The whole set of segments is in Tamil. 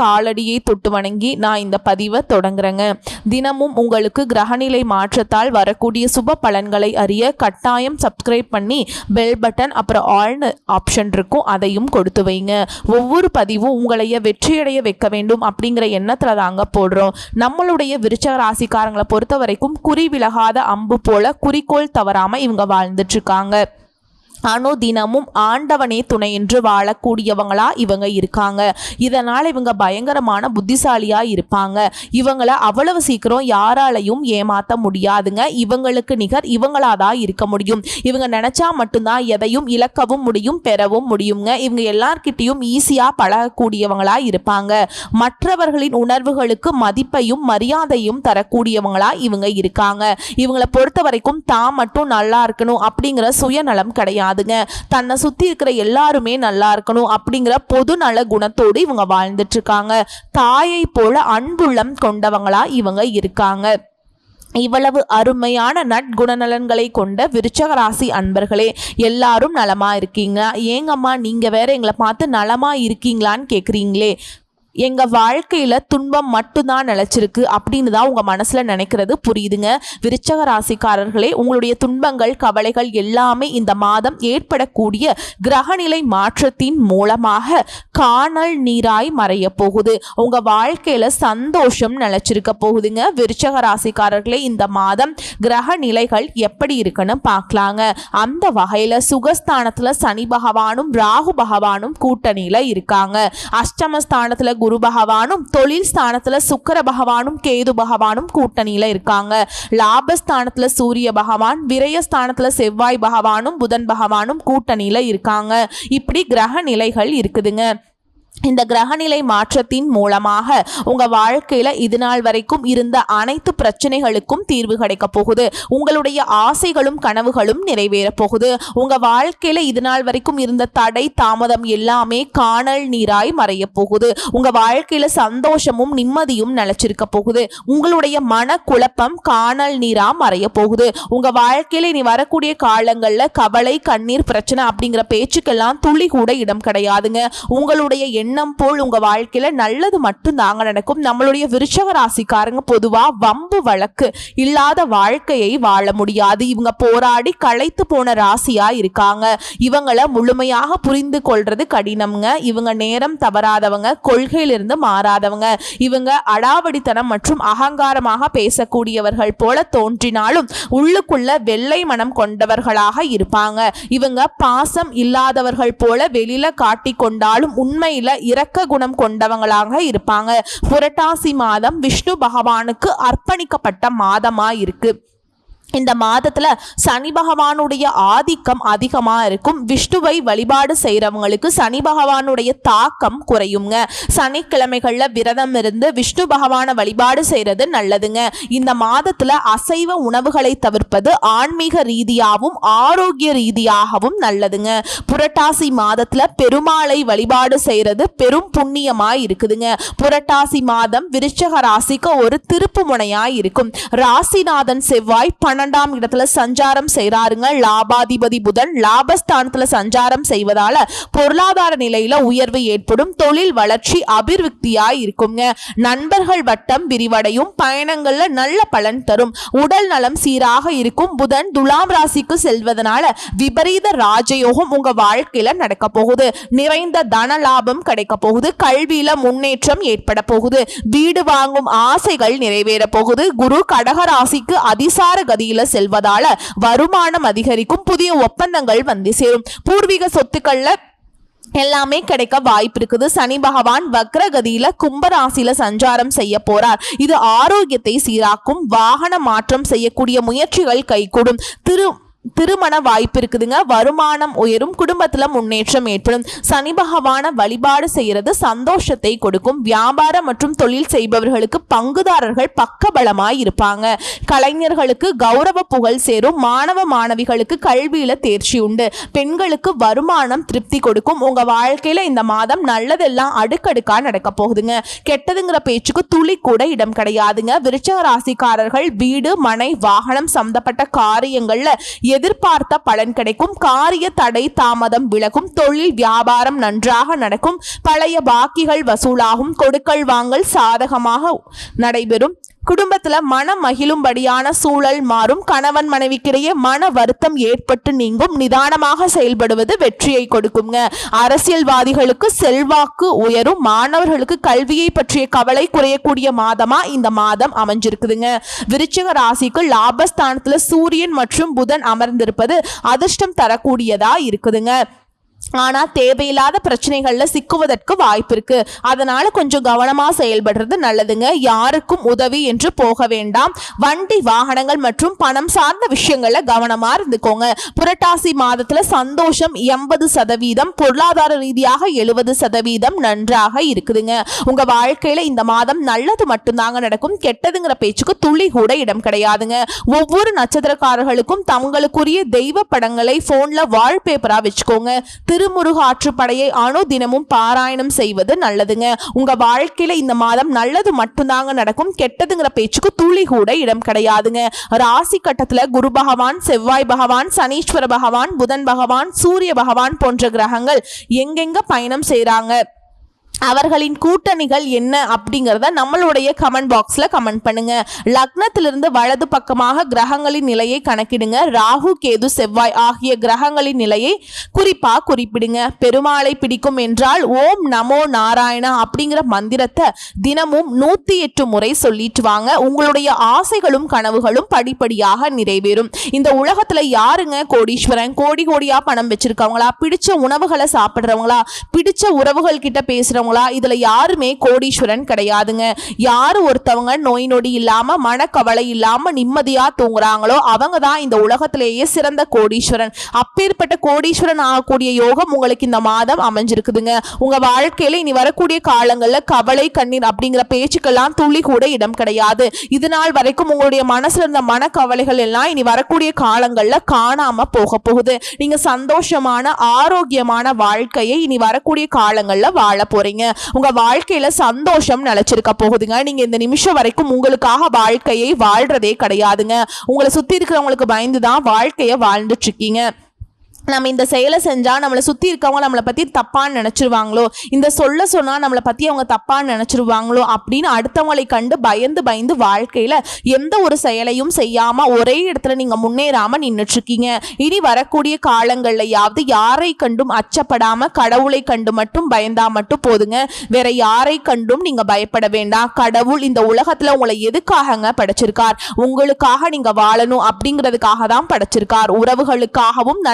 காலடியை தொட்டு வணங்கி நான் இந்த பதிவை தொடங்குறேங்க. தினமும் உங்களுக்கு கிரகநிலை மாற்றத்தால் வரக்கூடிய சுப பலன்களை அறிய கட்டாயம் சப்ஸ்கிரைப் பண்ணி பெல் பட்டன் அப்புறம் ஆல்னு ஆப்ஷன் இருக்கும் அதையும் கொடுத்து வைங்க. ஒவ்வொரு பதிவும் உங்களைய வெற்றியடைய வைக்க வேண்டும் அப்படிங்கிற எண்ணத்தில் தாங்க போடுறோம். நம்மளுடைய விருச்சக ராசிக்காரங்களை பொறுத்த வரைக்கும் குறி விலகாத அம்பு போல குறிக்கோள் தவறாமல் இவங்க வாழ்ந்துட்டு இருக்காங்க. அனுதினமும் ஆண்டவனே துணை என்று வாழக்கூடியவங்களா இவங்க இருக்காங்க. இதனால் இவங்க பயங்கரமான புத்திசாலியா இருப்பாங்க. இவங்களை அவ்வளவு சீக்கிரம் யாராலையும் ஏமாத்த முடியாதுங்க. இவங்களுக்கு நிகர் இவங்களா தான் இருக்க முடியும். இவங்க நினைச்சா மட்டும்தான் எதையும் இழக்கவும் முடியும் பெறவும் முடியுங்க. இவங்க எல்லார்கிட்டையும் ஈஸியா பழகக்கூடியவங்களா இருப்பாங்க. மற்றவர்களின் உணர்வுகளுக்கு மதிப்பையும் மரியாதையும் தரக்கூடியவங்களா இவங்க இருக்காங்க. இவங்களை பொறுத்த வரைக்கும் தான் மட்டும் நல்லா இருக்கணும் அப்படிங்கிற சுயநலம் கிடையாது. கிடையாதுங்க தன்னை சுத்தி இருக்கிற எல்லாருமே நல்லா இருக்கணும் அப்படிங்கிற பொது நல குணத்தோடு இவங்க வாழ்ந்துட்டு இருக்காங்க தாயை போல அன்புள்ளம் கொண்டவங்களா இவங்க இருக்காங்க. இவ்வளவு அருமையான நட்குணநலன்களை கொண்ட விருச்சக ராசி அன்பர்களே எல்லாரும் நலமா இருக்கீங்க. ஏங்கம்மா நீங்க வேற எங்களை பார்த்து நலமா இருக்கீங்களான்னு கேக்குறீங்களே. எங்கள் வாழ்க்கையில் துன்பம் மட்டும்தான் நிலைச்சிருக்கு அப்படின்னு தான் உங்கள் மனசில் நினைக்கிறது. புரியுதுங்க? விருச்சக ராசிக்காரர்களே உங்களுடைய துன்பங்கள் கவலைகள் எல்லாமே இந்த மாதம் ஏற்படக்கூடிய கிரகநிலை மாற்றத்தின் மூலமாக காணல் நீராய் மறைய போகுது. உங்கள் வாழ்க்கையில் சந்தோஷம் நிலைச்சிருக்க போகுதுங்க. விருச்சக ராசிக்காரர்களே இந்த மாதம் கிரக நிலைகள் எப்படி இருக்குன்னு பார்க்கலாங்க. அந்த வகையில் சுகஸ்தானத்தில் சனி பகவானும் ராகு பகவானும் கூட்டணியில் இருக்காங்க. அஷ்டமஸ்தானத்தில் குரு பகவானும் தொழில் ஸ்தானத்துல சுக்கர பகவானும் கேது பகவானும் கூட்டணியில இருக்காங்க. லாபஸ்தானத்துல சூரிய பகவான் விரயஸ்தானத்துல செவ்வாய் பகவானும் புதன் பகவானும் கூட்டணியில இருக்காங்க. இப்படி கிரக நிலைகள் இருக்குதுங்க. இந்த கிரகநிலை மாற்றத்தின் மூலமாக உங்க வாழ்க்கையில இது நாள் வரைக்கும் இருந்த அனைத்து பிரச்சனைகளுக்கும் தீர்வு கிடைக்க போகுது. உங்களுடைய ஆசைகளும் கனவுகளும் நிறைவேற போகுது. உங்க வாழ்க்கையில இது நாள் வரைக்கும் இருந்த தடை தாமதம் எல்லாமே காணல் நீராய் மறைய போகுது. உங்க வாழ்க்கையில சந்தோஷமும் நிம்மதியும் நிலச்சிருக்க போகுது. உங்களுடைய மன குழப்பம் காணல் நீரா மறைய போகுது. உங்க வாழ்க்கையில இனி வரக்கூடிய காலங்கள்ல கவலை கண்ணீர் பிரச்சனை அப்படிங்கிற பேச்சுக்கெல்லாம் துளி கூட இடம் கிடையாதுங்க. உங்களுடைய எண்ணம் போல் உங்க வாழ்க்கையில நல்லது மட்டும் தாங்க நடக்கும். நம்மளுடைய விருச்சக ராசிக்காரங்க பொதுவா வம்பு வழக்கு இல்லாத வாழ்க்கையை வாழ முடியாது. இவங்க போராடி களைத்து போன ராசியா இருக்காங்க. இவங்களை முழுமையாக புரிந்து கொள்றது கடினம்ங்க. இவங்க நேரம் தவறாதவங்க கொள்கையிலிருந்து மாறாதவங்க. இவங்க அடாவடித்தனம் மற்றும் அகங்காரமாக பேசக்கூடியவர்கள் போல தோன்றினாலும் உள்ளுக்குள்ள வெள்ளை மனம் கொண்டவர்களாக இருப்பாங்க. இவங்க பாசம் இல்லாதவர்கள் போல வெளியில காட்டிக்கொண்டாலும் உண்மையில இரக்க குணம் கொண்டவங்களாக இருப்பாங்க. புரட்டாசி மாதம் விஷ்ணு பகவானுக்கு அர்ப்பணிக்கப்பட்ட மாதமா இருக்கு இந்த மாதத்தில் சனி பகவானுடைய ஆதிக்கம் அதிகமாக இருக்கும். விஷ்ணுவை வழிபாடு செய்கிறவங்களுக்கு சனி பகவானுடைய தாக்கம் குறையுங்க. சனிக்கிழமைகளில் விரதம் இருந்து விஷ்ணு பகவானை வழிபாடு செய்கிறது நல்லதுங்க. இந்த மாதத்தில் அசைவ உணவுகளை தவிர்ப்பது ஆன்மீக ரீதியாகவும் ஆரோக்கிய ரீதியாகவும் நல்லதுங்க. புரட்டாசி மாதத்தில் பெருமாளை வழிபாடு செய்கிறது பெரும் புண்ணியமாக இருக்குதுங்க. புரட்டாசி மாதம் விருச்சக ராசிக்கு ஒரு திருப்பு முனையாக இருக்கும். ராசிநாதன் செவ்வாய் பண பன்னெண்டாம் இடத்துல சஞ்சாரம் செய்யறாருங்க லாபாதிபதி புதன் லாபஸ்தானத்துல சஞ்சாரம் செய்வதால பொருளாதார நிலையில உயர்வு ஏற்படும். தொழில் வளர்ச்சி அபிவிருத்தியா இருக்குங்க. நண்பர்கள் வட்டம் விரிவடையும். பயணங்கள்ல நல்ல பலன் தரும். உடல் நலம் சீராக இருக்கும். புதன் துலாம் ராசிக்கு செல்வதனால விபரீத ராஜயோகம் உங்க வாழ்க்கையில நடக்க போகுது. நிறைந்த தன லாபம் கிடைக்க போகுது. கல்வியில முன்னேற்றம் ஏற்பட போகுது. வீடு வாங்கும் ஆசைகள் நிறைவேற போகுது. குரு கடக ராசிக்கு அதிசார கதி வழியில செல்வதால வருமானம் அதிகரிக்கும் புதிய ஒப்பந்தங்கள் வந்து சேரும். பூர்வீக சொத்துக்கள்ல எல்லாமே கிடைக்க வாய்ப்பு இருக்குது. சனி பகவான் வக்ரகதியில கும்பராசியில சஞ்சாரம் செய்ய போறார். இது ஆரோக்கியத்தை சீராக்கும் வாகன மாற்றம் செய்யக்கூடிய முயற்சிகள் கைகூடும். திரு திருமண வாய்ப்பு இருக்குதுங்க. வருமானம் உயரும் குடும்பத்தில் முன்னேற்றம் ஏற்படும். சனி பகவான வழிபாடு செய்கிறது சந்தோஷத்தை கொடுக்கும். வியாபாரம் மற்றும் தொழில் செய்பவர்களுக்கு பங்குதாரர்கள் பக்கபலமாய் இருப்பாங்க. கலைஞர்களுக்கு கௌரவ புகழ் சேரும். மாணவ மாணவிகளுக்கு கல்வியில தேர்ச்சி உண்டு. பெண்களுக்கு வருமானம் திருப்தி கொடுக்கும். உங்க வாழ்க்கையில இந்த மாதம் நல்லதெல்லாம் அடுக்கடுக்கா நடக்க போகுதுங்க. கெட்டதுங்கிற பேச்சுக்கு துளி கூட இடம் கிடையாதுங்க. விருச்சக ராசிக்காரர்கள் வீடு மனை வாகனம் சம்பந்தப்பட்ட காரியங்கள்ல எதிர்பார்த்த பலன் கிடைக்கும். காரிய தடை தாமதம் விலகும். தொழில் வியாபாரம் நன்றாக நடக்கும். பழைய பாக்கிகள் வசூலாகும். கொடுக்கல் வாங்கல் சாதகமாக நடைபெறும். குடும்பத்துல மனம் மகிழும்படியான சூழல் மாறும். கணவன் மனைவிக்கிடையே மன வருத்தம் ஏற்பட்டு நீங்கும். நிதானமாக செயல்படுவது வெற்றியை கொடுக்குங்க. அரசியல்வாதிகளுக்கு செல்வாக்கு உயரும். மாணவர்களுக்கு கல்வியை பற்றிய கவலை குறையக்கூடிய மாதமா இந்த மாதம் அமைஞ்சிருக்குதுங்க. விருச்சிக ராசிக்கு லாபஸ்தானத்துல சூரியன் மற்றும் புதன் அமர்ந்திருப்பது அதிர்ஷ்டம் தரக்கூடியதா இருக்குதுங்க. ஆனால் தேவையில்லாத பிரச்சனைகளில் சிக்குவதற்கு வாய்ப்பு இருக்கு அதனால கொஞ்சம் கவனமாக செயல்படுறது நல்லதுங்க. யாருக்கும் உதவி என்று போக வேண்டாம். வண்டி வாகனங்கள் மற்றும் பணம் சார்ந்த விஷயங்களில் கவனமாக இருந்துக்கோங்க. புரட்டாசி மாதத்தில் சந்தோஷம் எண்பது சதவீதம் பொருளாதார ரீதியாக எழுபது சதவீதம் நன்றாக இருக்குதுங்க. உங்க வாழ்க்கையில இந்த மாதம் நல்லது மட்டும்தாங்க நடக்கும். கெட்டதுங்கிற பேச்சுக்கு துளி கூட இடம் கிடையாதுங்க. ஒவ்வொரு நட்சத்திரக்காரர்களுக்கும் தங்களுக்குரிய தெய்வ படங்களை போன்ல வால்பேப்பரா வச்சுக்கோங்க. திருமுருக ஆற்றுப்படையை அணு தினமும் பாராயணம் செய்வது நல்லதுங்க. உங்க வாழ்க்கையில இந்த மாதம் நல்லது மட்டும்தாங்க நடக்கும். கெட்டதுங்கிற பேச்சுக்கு துளி கூட இடம் கிடையாதுங்க. ராசி கட்டத்துல குரு பகவான் செவ்வாய் பகவான் சனீஸ்வர பகவான் புதன் பகவான் சூரிய பகவான் போன்ற கிரகங்கள் எங்கெங்க பயணம் செய்யறாங்க அவர்களின் கூட்டணிகள் என்ன அப்படிங்கிறத நம்மளுடைய கமெண்ட் பாக்ஸில் கமெண்ட் பண்ணுங்க. லக்னத்திலிருந்து வலது பக்கமாக கிரகங்களின் நிலையை கணக்கிடுங்க. ராகு கேது செவ்வாய் ஆகிய கிரகங்களின் நிலையை குறிப்பாக குறிப்பிடுங்க. பெருமாளை பிடிக்கும் என்றால் ஓம் நமோ நாராயணா அப்படிங்கிற மந்திரத்தை தினமும் நூற்றி எட்டு முறை சொல்லிட்டு வாங்க. உங்களுடைய ஆசைகளும் கனவுகளும் படிப்படியாக நிறைவேறும். இந்த உலகத்தில் யாருங்க கோடீஸ்வரன்? கோடி கோடியாக பணம் வச்சிருக்கவங்களா? பிடிச்ச உணவுகளை சாப்பிட்றவங்களா? பிடிச்ச உறவுகள் கிட்ட பேசுறவங்களா இதுல யாருமே கோடீஸ்வரன் கிடையாதுங்க. யாரு ஒருத்தவங்க நோய் நொடி இல்லாம மனக்கவலை இல்லாம நிம்மதியா தூங்குறாங்களோ அவங்க தான் இந்த உலகத்திலேயே சிறந்த கோடீஸ்வரன். அப்பேற்பட்ட கோடீஸ்வரன் ஆகக்கூடிய யோகம் உங்களுக்கு இந்த மாதம் அமைஞ்சிருக்குதுங்க. உங்க வாழ்க்கையில இனி வரக்கூடிய காலங்கள்ல கவலை கண்ணீர் அப்படிங்கிற பேச்சுக்கெல்லாம் துளி கூட இடம் கிடையாது. இது நாள் வரைக்கும் உங்களுடைய மனசுல இருந்த மனக்கவலைகள் எல்லாம் இனி வரக்கூடிய காலங்கள்ல காணாம போக போகுது. நீங்க சந்தோஷமான ஆரோக்கியமான வாழ்க்கையை இனி வரக்கூடிய காலங்கள்ல வாழ போறீங்க உங்க வாழ்க்கையில சந்தோஷம் நினைச்சிருக்க போகுதுங்க. நீங்க இந்த நிமிஷம் வரைக்கும் உங்களுக்காக வாழ்க்கையை வாழ்றதே கிடையாதுங்க. உங்களை சுத்தி இருக்கிறவங்களுக்கு பயந்து தான் வாழ்க்கையை வாழ்ந்துட்டு இருக்கீங்க. நம்ம இந்த செயலை செஞ்சால் நம்மளை சுற்றி இருக்கவங்க நம்மளை பற்றி தப்பான்னு நினச்சிருவாங்களோ? இந்த சொல்ல சொன்னால் நம்மளை பற்றி அவங்க தப்பான்னு நினச்சிருவாங்களோ? அப்படின்னு அடுத்தவங்களை கண்டு பயந்து பயந்து வாழ்க்கையில் எந்த ஒரு செயலையும் செய்யாமல் ஒரே இடத்துல நீங்கள் முன்னேறாமல் நின்றுட்டுருக்கீங்க இனி வரக்கூடிய காலங்கள்லையாவது யாரை கண்டும் அச்சப்படாமல் கடவுளை கண்டு மட்டும் பயந்தா மட்டும் போதுங்க. வேற யாரை கண்டும் நீங்கள் பயப்பட வேண்டாம் கடவுள் இந்த உலகத்தில் உங்களை எதுக்காகங்க படைச்சிருக்கார்? உங்களுக்காக நீங்கள் வாழணும் அப்படிங்கிறதுக்காக தான் படைச்சிருக்கார். உறவுகளுக்காகவும்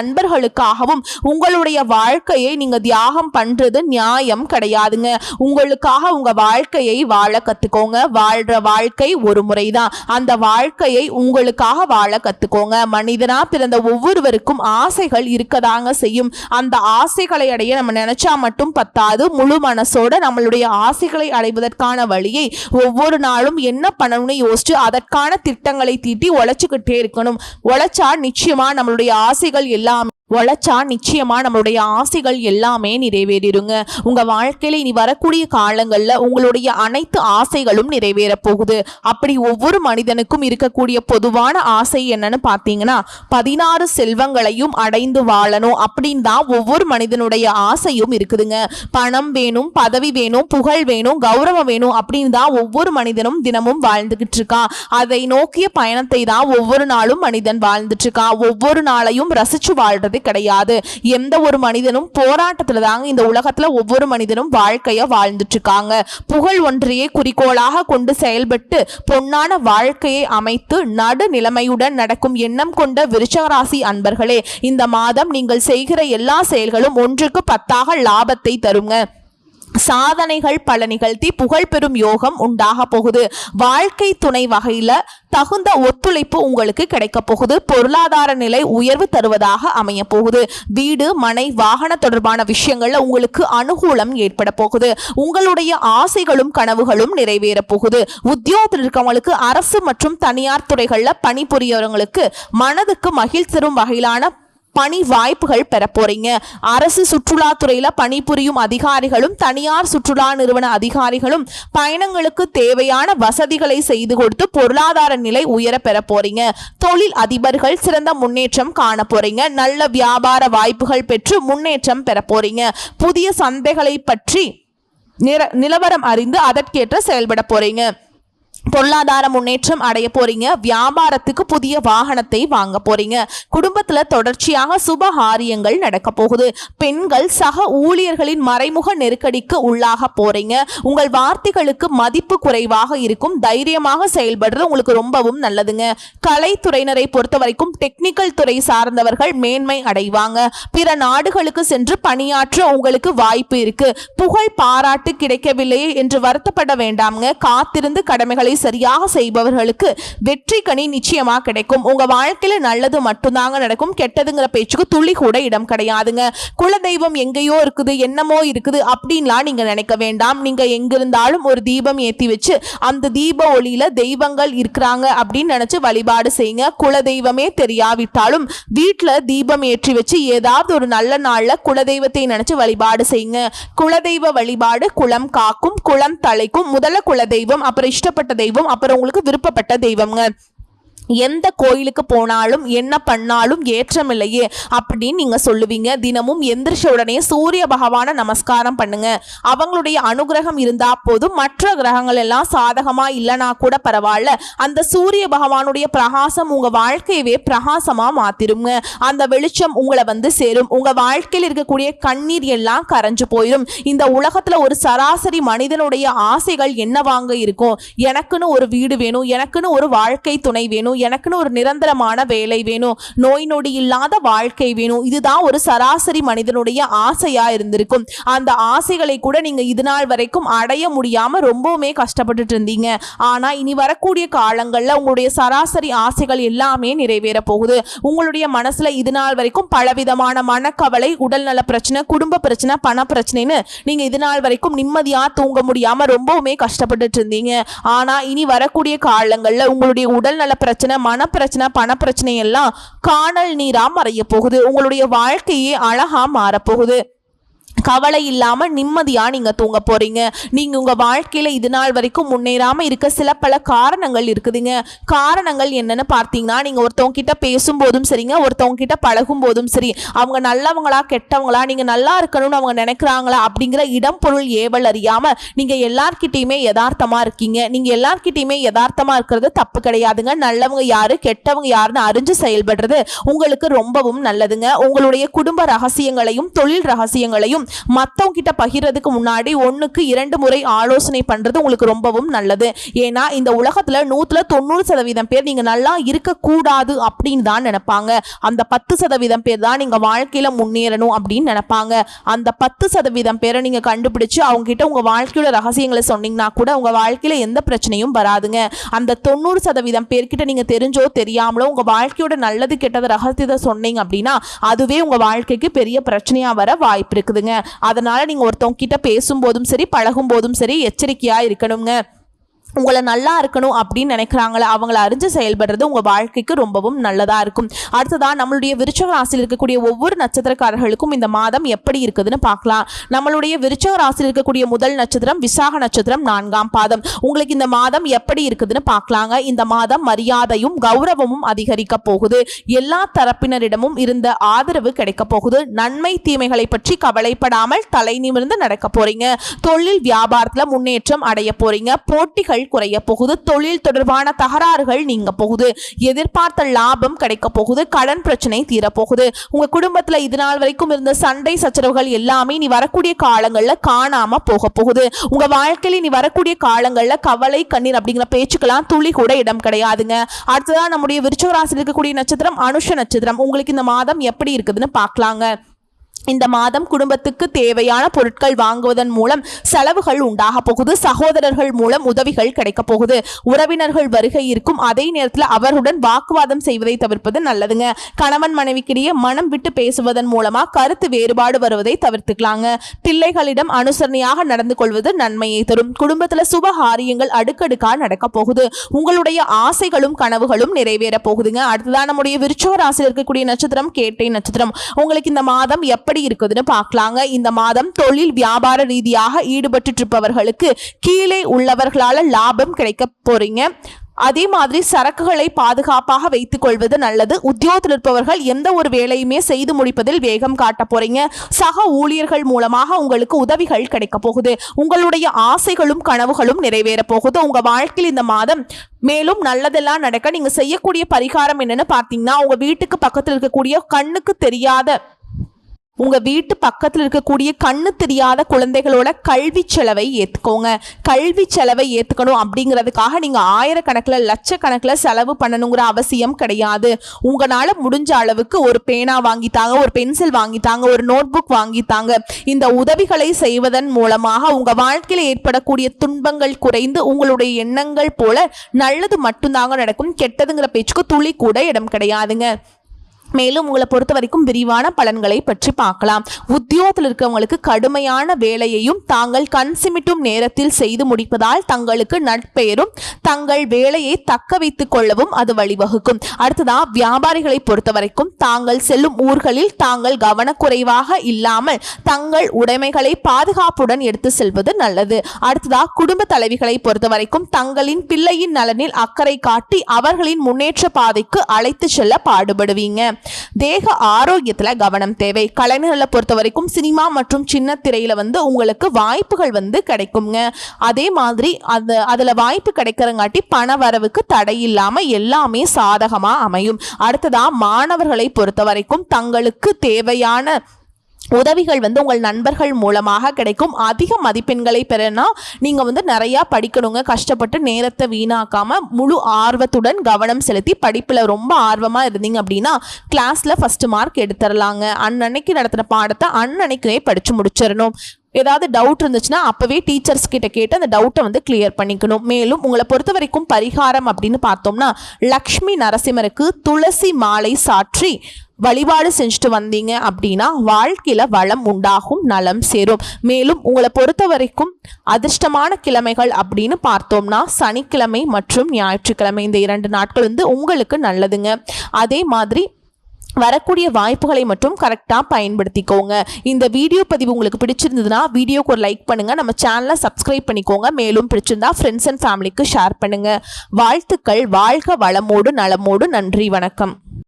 நண்பர்களுக்காகவும் உங்களுடைய வாழ்க்கையை நீங்க தியாகம் பண்றது நியாயம் கிடையாதுங்க. உங்களுக்காக உங்க வாழ்க்கையை வாழ கத்துக்கோங்க. வாழ்ற வாழ்க்கை ஒரு முறைதான். அந்த வாழ்க்கையை உங்களுக்காக வாழ கத்துக்கோங்க. மனிதனா பிறந்த ஒவ்வொருவருக்கும் ஆசைகள் இருக்கதாங்க செய்யும். அந்த ஆசைகளை அடைய நம்ம நினைச்சா மட்டும் பத்தாது. முழு மனசோட நம்மளுடைய ஆசைகளை அடைவதற்கான வழியை ஒவ்வொரு நாளும் என்ன பண்ணணும்னு யோசிச்சு அதற்கான திட்டங்களை தீட்டி உழைச்சுக்கிட்டே இருக்கணும். உழைச்சா நிச்சயமா நம்மளுடைய ஆசைகள் எல்லாம் உழைச்சா நிச்சயமா நம்மளுடைய ஆசைகள் எல்லாமே நிறைவேறிடுங்க. உங்க வாழ்க்கையில இனி வரக்கூடிய காலங்கள்ல உங்களுடைய அனைத்து ஆசைகளும் நிறைவேற போகுது. அப்படி ஒவ்வொரு மனிதனுக்கும் இருக்கக்கூடிய பொதுவான ஆசை என்னன்னு பார்த்தீங்கன்னா பதினாறு செல்வங்களையும் அடைந்து வாழணும் அப்படின்னு தான் ஒவ்வொரு மனிதனுடைய ஆசையும் இருக்குதுங்க. பணம் வேணும் பதவி வேணும் புகழ் வேணும் கௌரவம் வேணும் அப்படின்னு தான் ஒவ்வொரு மனிதனும் தினமும் வாழ்ந்துகிட்டு இருக்கான் அதை நோக்கிய பயணத்தை தான் ஒவ்வொரு நாளும் மனிதன் வாழ்ந்துட்டு இருக்கான் ஒவ்வொரு நாளையும் ரசிச்சு வாழ்றது கிடையாது எந்த ஒரு மனிதனும் போராட்டத்துல தாங்க இந்த உலகத்துல ஒவ்வொரு மனிதனும் வாழ்க்கைய வாழ்ந்துட்டு இருக்காங்க புகழ் ஒன்றையே குறிக்கோளாக கொண்டு செயல்பட்டு பொன்னான வாழ்க்கையை அமைத்து நடுநிலைமையுடன் நடக்கும் எண்ணம் கொண்ட விருச்சகராசி அன்பர்களே இந்த மாதம் நீங்கள் செய்கிற எல்லா செயல்களும் ஒன்றுக்கு பத்தாக லாபத்தை தருங்க. சாதனைகள் பல நிகழ்த்தி புகழ் பெறும் யோகம் உண்டாக போகுது. வாழ்க்கை துணை வகையில தகுந்த ஒத்துழைப்பு உங்களுக்கு கிடைக்க போகுது. பொருளாதார நிலை உயர்வு தருவதாக அமைய போகுது. வீடு மனை வாகன தொடர்பான விஷயங்கள்ல உங்களுக்கு அனுகூலம் ஏற்பட போகுது. உங்களுடைய ஆசைகளும் கனவுகளும் நிறைவேற போகுது. உத்தியோகத்தில் இருக்கவங்களுக்கு அரசு மற்றும் தனியார் துறைகள்ல பணிபுரியவங்களுக்கு மனதுக்கு மகிழ்ச்சி தரும் வகையிலான பணி வாய்ப்புகள் பெற போறீங்க. அரசு சுற்றுலாத்துறையில பணிபுரியும் அதிகாரிகளும் தனியார் சுற்றுலா நிறுவன அதிகாரிகளும் பயணங்களுக்கு தேவையான வசதிகளை செய்து கொடுத்து பொருளாதார நிலை உயர பெற போறீங்க. தொழில் அதிபர்கள் சிறந்த முன்னேற்றம் காண போறீங்க. நல்ல வியாபார வாய்ப்புகள் பெற்று முன்னேற்றம் பெற போறீங்க. புதிய சந்தைகளை பற்றி நிலவரம் அறிந்து அதற்கேற்ற செயல்பட போறீங்க. பொருளாதார முன்னேற்றம் அடைய போறீங்க. வியாபாரத்துக்கு புதிய வாகனத்தை வாங்க போறீங்க. குடும்பத்துல தொடர்ச்சியாக சுப காரியங்கள் நடக்க போகுது. பெண்கள் சக ஊழியர்களின் மறைமுக நெருக்கடிக்கு உள்ளாக போறீங்க. உங்கள் வார்த்தைகளுக்கு மதிப்பு குறைவாக இருக்கும். தைரியமாக செயல்படுறது உங்களுக்கு ரொம்பவும் நல்லதுங்க. கலைத்துறையினரை பொறுத்த வரைக்கும் டெக்னிக்கல் துறை சார்ந்தவர்கள் மேன்மை அடைவாங்க. பிற நாடுகளுக்கு சென்று பணியாற்ற உங்களுக்கு வாய்ப்பு இருக்கு. புகழ் பாராட்டு கிடைக்கவில்லையே என்று வருத்தப்பட வேண்டாம்ங்க. காத்திருந்து கடமைகளை சரியாக செய்பவர்களுக்கு வெற்றி கனி நிச்சயமாக கிடைக்கும். உங்க வாழ்க்கையில நல்லது மட்டும்தாங்க நடக்கும். கெட்டதுங்கிற பேச்சுக்கு துளி கூட இடம் கிடையாதுங்க. குலதெய்வம் எங்கேயோ இருக்குது என்னமோ இருக்குது அப்படின்லாம் நீங்க நினைக்க வேண்டாம். நீங்க எங்கிருந்தாலும் ஒரு தீபம் ஏத்தி வச்சு அந்த தீப ஒளியில தெய்வங்கள் இருக்கிறாங்க அப்படின்னு நினைச்சு வழிபாடு செய்யுங்க. குலதெய்வமே தெரியாவிட்டாலும் வீட்டில் தீபம் ஏற்றி வச்சு ஏதாவது ஒரு நல்ல நாளில் குலதெய்வத்தை நினைச்சு வழிபாடு செய்யுங்க. குலதெய்வ வழிபாடு குலம் காக்கும் குலம் தலைக்கும் முதல்ல குலதெய்வம் அப்புறம் இஷ்டப்பட்ட தெய்வம் அப்புறம் உங்களுக்கு விருப்பப்பட்ட தெய்வம்ங்க. எந்த கோயிலுக்கு போனாலும் என்ன பண்ணாலும் ஏற்றமில்லையே அப்படின்னு நீங்க சொல்லுவீங்க. தினமும் எந்திரிச்ச உடனே சூரிய பகவான நமஸ்காரம் பண்ணுங்க. அவங்களுடைய அனுகிரகம் இருந்தா போதும். மற்ற கிரகங்கள் எல்லாம் சாதகமா இல்லைனா கூட பரவாயில்ல. அந்த சூரிய பகவானுடைய பிரகாசம் உங்க வாழ்க்கையவே பிரகாசமா மாத்திருங்க. அந்த வெளிச்சம் உங்களை வந்து சேரும். உங்க வாழ்க்கையில் இருக்கக்கூடிய கண்ணீர் எல்லாம் கரைஞ்சு போயிடும் இந்த உலகத்துல ஒரு சராசரி மனிதனுடைய ஆசைகள் என்னவாங்க இருக்கும்? எனக்குன்னு ஒரு வீடு வேணும். எனக்குன்னு ஒரு வாழ்க்கை துணை வேணும். எனக்குன்னு ஒரு நிரந்தரமான வேலை வேணும். நோய் நொடி இல்லாத வாழ்க்கை வேணும். இதுதான் ஒரு சராசரி மனிதனுடைய ஆசையா இருந்திருக்கும். அந்த ஆசைகளை கூட நீங்க இது நாள் வரைக்கும் அடைய முடியாம ரொம்பவுமே கஷ்டப்பட்டுட்டு இருந்தீங்க. ஆனா இனி வரக்கூடிய காலங்கள்ல உங்களுடைய சராசரி ஆசைகள் எல்லாமே நிறைவேற போகுது. உங்களுடைய மனசுல இது நாள் வரைக்கும் பலவிதமான மனக்கவலை உடல்நல பிரச்சனை குடும்ப பிரச்சனை பண பிரச்சனைன்னு நீங்க இது நாள் வரைக்கும் நிம்மதியா தூங்க முடியாம ரொம்பவுமே கஷ்டப்பட்டுட்டு இருந்தீங்க. ஆனா இனி வரக்கூடிய காலங்கள்ல உங்களுடைய உடல்நல பிரச்சனை மனப்பிரச்சனை பணப்பிரச்சனை எல்லாம் காணல் நீரா மறைய போகுது. உங்களுடைய வாழ்க்கையே அழகா மாறப்போகுது கவலை இல்லாமல் நிம்மதியாக நீங்கள் தூங்க போகிறீங்க நீங்கள் உங்கள் வாழ்க்கையில் இது நாள் வரைக்கும் முன்னேறாமல் இருக்க சில பல காரணங்கள் இருக்குதுங்க. காரணங்கள் என்னென்னு பார்த்தீங்கன்னா நீங்கள் ஒருத்தவங்க கிட்ட பேசும்போதும் சரிங்க ஒருத்தவங்க கிட்ட பழகும் போதும் சரி. அவங்க நல்லவங்களா கெட்டவங்களா நீங்கள் நல்லா இருக்கணும்னு அவங்க நினைக்கிறாங்களா அப்படிங்கிற இடம் பொருள் ஏவல் அறியாமல் நீங்கள் எல்லார்கிட்டேயுமே யதார்த்தமாக இருக்கீங்க. நீங்கள் எல்லார்கிட்டேயுமே யதார்த்தமாக இருக்கிறது தப்பு கிடையாதுங்க. நல்லவங்க யாரு கெட்டவங்க யாருன்னு அறிஞ்சு செயல்படுறது உங்களுக்கு ரொம்பவும் நல்லதுங்க. உங்களுடைய குடும்ப ரகசியங்களையும் தொழில் ரகசியங்களையும் மற்றவங்க கிட்ட பகிர்றதுக்கு முன்னாடி ஒன்றுக்கு இரண்டு முறை ஆலோசனை பண்ணுறது உங்களுக்கு ரொம்பவும் நல்லது. ஏன்னா இந்த உலகத்தில் நூற்றில் தொண்ணூறு சதவீதம் பேர் நீங்கள் நல்லா இருக்கக்கூடாது அப்படின்னு தான் நினைப்பாங்க. அந்த பத்து சதவீதம் பேர் தான் நீங்கள் வாழ்க்கையில் முன்னேறணும் அப்படின்னு நினைப்பாங்க. அந்த பத்து சதவீதம் பேரை நீங்கள் கண்டுபிடிச்சு அவங்க கிட்ட உங்கள் வாழ்க்கையோட ரகசியங்களை சொன்னீங்கன்னா கூட உங்கள் வாழ்க்கையில் எந்த பிரச்சனையும் வராதுங்க. அந்த தொண்ணூறு சதவீதம் பேர்கிட்ட நீங்கள் தெரிஞ்சோ தெரியாமலோ உங்கள் வாழ்க்கையோட நல்லது கெட்டது ரகசியத்தை சொன்னீங்க அப்படின்னா அதுவே உங்கள் வாழ்க்கைக்கு பெரிய பிரச்சனையாக வர வாய்ப்பு இருக்குதுங்க. அதனால நீங்க ஒருத்தவங்க கிட்ட பேசும்போதும் சரி பழகும் போதும் சரி எச்சரிக்கையா இருக்கணுங்க. உங்களை நல்லா இருக்கணும் அப்படின்னு நினைக்கிறாங்களே அவங்கள அறிஞ்சு செயல்படுறது உங்கள் வாழ்க்கைக்கு ரொம்பவும் நல்லதாக இருக்கும். அடுத்ததாக நம்மளுடைய விருச்சக ராசியில் இருக்கக்கூடிய ஒவ்வொரு நட்சத்திரக்காரர்களுக்கும் இந்த மாதம் எப்படி இருக்குதுன்னு பார்க்கலாம். நம்மளுடைய விருச்சக ராசியில் இருக்கக்கூடிய முதல் நட்சத்திரம் விசாக நட்சத்திரம் நான்காம் பாதம். உங்களுக்கு இந்த மாதம் எப்படி இருக்குதுன்னு பார்க்கலாங்க. இந்த மாதம் மரியாதையும் கௌரவமும் அதிகரிக்க போகுது. எல்லா தரப்பினரிடமும் இருந்த ஆதரவு கிடைக்க போகுது. நன்மை தீமைகளை பற்றி கவலைப்படாமல் தலை நிமிர்ந்து நடக்க போறீங்க. தொழில் வியாபாரத்தில் முன்னேற்றம் அடைய போறீங்க. போட்டிகள் குறைய போகுது தொழில் தொடர்பான தகராறுகள் நீங்க போகுது எதிர்பார்த்த லாபம் கிடைக்க போகுது கடன் பிரச்சனை தீரப்போகுது உங்க குடும்பத்துல இது நாள் வரைக்கும் இருந்த சண்டை சச்சரவுகள் எல்லாமே நீ வரக்கூடிய காலங்கள்ல காணாம போக போகுது. உங்க வாழ்க்கையில நீ வரக்கூடிய காலங்கள்ல கவலை கண்ணீர் அப்படிங்கிற பேச்சுக்கெல்லாம் துளி கூட இடம் கிடையாதுங்க. அடுத்ததான் நம்முடைய விருச்சக இருக்கக்கூடிய நட்சத்திரம் அனுஷ நட்சத்திரம். உங்களுக்கு இந்த மாதம் எப்படி இருக்குதுன்னு பார்க்கலாங்க. இந்த மாதம் குடும்பத்துக்கு தேவையான பொருட்கள் வாங்குவதன் மூலம் செலவுகள் உண்டாக போகுது சகோதரர்கள் மூலம் உதவிகள் கிடைக்க போகுது உறவினர்கள் வருகை இருக்கும் அதே நேரத்தில் அவருடன் வாக்குவாதம் செய்வதை தவிர்ப்பது நல்லதுங்க. கணவன் மனைவிக்கிடையே மனம் விட்டு பேசுவதன் மூலமா கருத்து வேறுபாடு வருவதை தவிர்த்துக்கலாங்க. பிள்ளைகளிடம் அனுசரணையாக நடந்து கொள்வது நன்மையை தரும். குடும்பத்துல சுப காரியங்கள் அடுக்கடுக்கா நடக்க போகுது. உங்களுடைய ஆசைகளும் கனவுகளும் நிறைவேற போகுதுங்க. அடுத்ததான் நம்முடைய விருச்சோக ராசியில் இருக்கக்கூடிய நட்சத்திரம் கேட்டை நட்சத்திரம். உங்களுக்கு இந்த மாதம் எப்படி எப்படி இருக்குதுன்னு பார்க்கலாங்க. இந்த மாதம் தொழில் வியாபார ரீதியாக ஈடுபட்டு இருப்பவர்களுக்கு கீழே உள்ளவர்களால லாபம் கிடைக்க போறீங்க. அதே மாதிரி சரக்குகளை பாதுகாப்பாக வைத்துக் கொள்வது நல்லது. உத்தியோகத்தில் இருப்பவர்கள் எந்த ஒரு வேலையுமே செய்து முடிப்பதில் வேகம் காட்ட போறீங்க. சக ஊழியர்கள் மூலமாக உங்களுக்கு உதவிகள் கிடைக்க போகுது. உங்களுடைய ஆசைகளும் கனவுகளும் நிறைவேற போகுது. உங்க வாழ்க்கையில் இந்த மாதம் மேலும் நல்லதெல்லாம் நடக்க நீங்க செய்யக்கூடிய பரிகாரம் என்னன்னு பார்த்தீங்கன்னா உங்க வீட்டுக்கு பக்கத்தில் இருக்கக்கூடிய கண்ணுக்கு தெரியாத உங்க வீட்டு பக்கத்தில் இருக்கக்கூடிய கண்ணு தெரியாத குழந்தைகளோட கல்வி செலவை ஏத்துக்கோங்க. கல்வி செலவை ஏத்துக்கணும் அப்படிங்கிறதுக்காக நீங்க ஆயிரக்கணக்கில் லட்சக்கணக்கில் செலவு பண்ணணுங்கிற அவசியம் கிடையாது. உங்களால முடிஞ்ச அளவுக்கு ஒரு பேனா வாங்கித்தாங்க ஒரு பென்சில் வாங்கித்தாங்க ஒரு நோட் புக் வாங்கித்தாங்க. இந்த உதவிகளை செய்வதன் மூலமாக உங்க வாழ்க்கையில் ஏற்படக்கூடிய துன்பங்கள் குறைந்து உங்களுடைய எண்ணங்கள் போல நல்லது மட்டும்தாங்க நடக்கும் கெட்டதுங்கிற பேச்சுக்கு துளி கூட இடம் கிடையாதுங்க. மேலும் உங்களை பொறுத்த வரைக்கும் விரிவான பலன்களை பற்றி பார்க்கலாம். உத்தியோகத்தில் இருக்கவங்களுக்கு கடுமையான வேலையையும் தாங்கள் கண் சிமிட்டும் நேரத்தில் செய்து முடிப்பதால் தங்களுக்கு நட்பெயரும் தங்கள் வேலையை தக்க வைத்துக் கொள்ளவும் அது வழிவகுக்கும். அடுத்ததா வியாபாரிகளை பொறுத்த வரைக்கும் தாங்கள் செல்லும் ஊர்களில் தாங்கள் கவனக்குறைவாக இல்லாமல் தங்கள் உடைமைகளை பாதுகாப்புடன் எடுத்து செல்வது நல்லது. அடுத்ததா குடும்ப தலைவிகளை பொறுத்த வரைக்கும் தங்களின் பிள்ளையின் நலனில் அக்கறை காட்டி அவர்களின் முன்னேற்ற பாதைக்கு அழைத்து செல்ல பாடுபடுவீங்க. தேக ஆரோக்கியத்தில் கவனம் தேவை. கலைஞர்களை பொறுத்த வரைக்கும் சினிமா மற்றும் சின்ன திரையில் வந்து உங்களுக்கு வாய்ப்புகள் வந்து கிடைக்குங்க. அதே மாதிரி அது அதில் வாய்ப்பு கிடைக்கிறங்காட்டி பண வரவுக்கு தடை இல்லாமல் எல்லாமே சாதகமாக அமையும். அடுத்ததாக மாணவர்களை பொறுத்த வரைக்கும் தங்களுக்கு தேவையான உதவிகள் வந்து உங்கள் நண்பர்கள் மூலமாக கிடைக்கும். அதிக மதிப்பெண்களை பெறனா நீங்கள் வந்து நிறையா படிக்கணுங்க. கஷ்டப்பட்டு நேரத்தை வீணாக்காமல் முழு ஆர்வத்துடன் கவனம் செலுத்தி படிப்பில் ரொம்ப ஆர்வமாக இருந்தீங்க அப்படின்னா கிளாஸில் ஃபஸ்ட்டு மார்க் எடுத்துடலாங்க அன்னன்னைக்கு நடத்துகிற பாடத்தை அன்னன்னைக்கே படித்து முடிச்சிடணும். ஏதாவது டவுட் இருந்துச்சுன்னா அப்போவே டீச்சர்ஸ் கிட்ட கேட்டு அந்த டவுட்டை வந்து கிளியர் பண்ணிக்கணும். மேலும் உங்களை பொறுத்த வரைக்கும் பரிகாரம் அப்படின்னு பார்த்தோம்னா லக்ஷ்மி நரசிம்மருக்கு துளசி மாலை சாற்றி வழிபாடு செஞ்சுட்டு வந்தீங்க அப்படின்னா வாழ்க்கையில் வளம் உண்டாகும் நலம் சேரும். மேலும் உங்களை பொறுத்த வரைக்கும் அதிர்ஷ்டமான கிழமைகள் அப்படின்னு பார்த்தோம்னா சனிக்கிழமை மற்றும் ஞாயிற்றுக்கிழமை. இந்த இரண்டு நாட்கள் வந்து உங்களுக்கு நல்லதுங்க. அதே மாதிரி வரக்கூடிய வாய்ப்புகளை மட்டும் கரெக்டாக பயன்படுத்திக்கோங்க. இந்த வீடியோ பதிவு உங்களுக்கு பிடிச்சிருந்ததுன்னா வீடியோக்கு ஒரு லைக் பண்ணுங்கள் நம்ம சேனலை சப்ஸ்கிரைப் பண்ணிக்கோங்க. மேலும் பிடிச்சிருந்தா ஃப்ரெண்ட்ஸ் அண்ட் ஃபேமிலிக்கு ஷேர் பண்ணுங்கள் வாழ்த்துக்கள். வாழ்க வளமோடு நலமோடு. நன்றி வணக்கம்.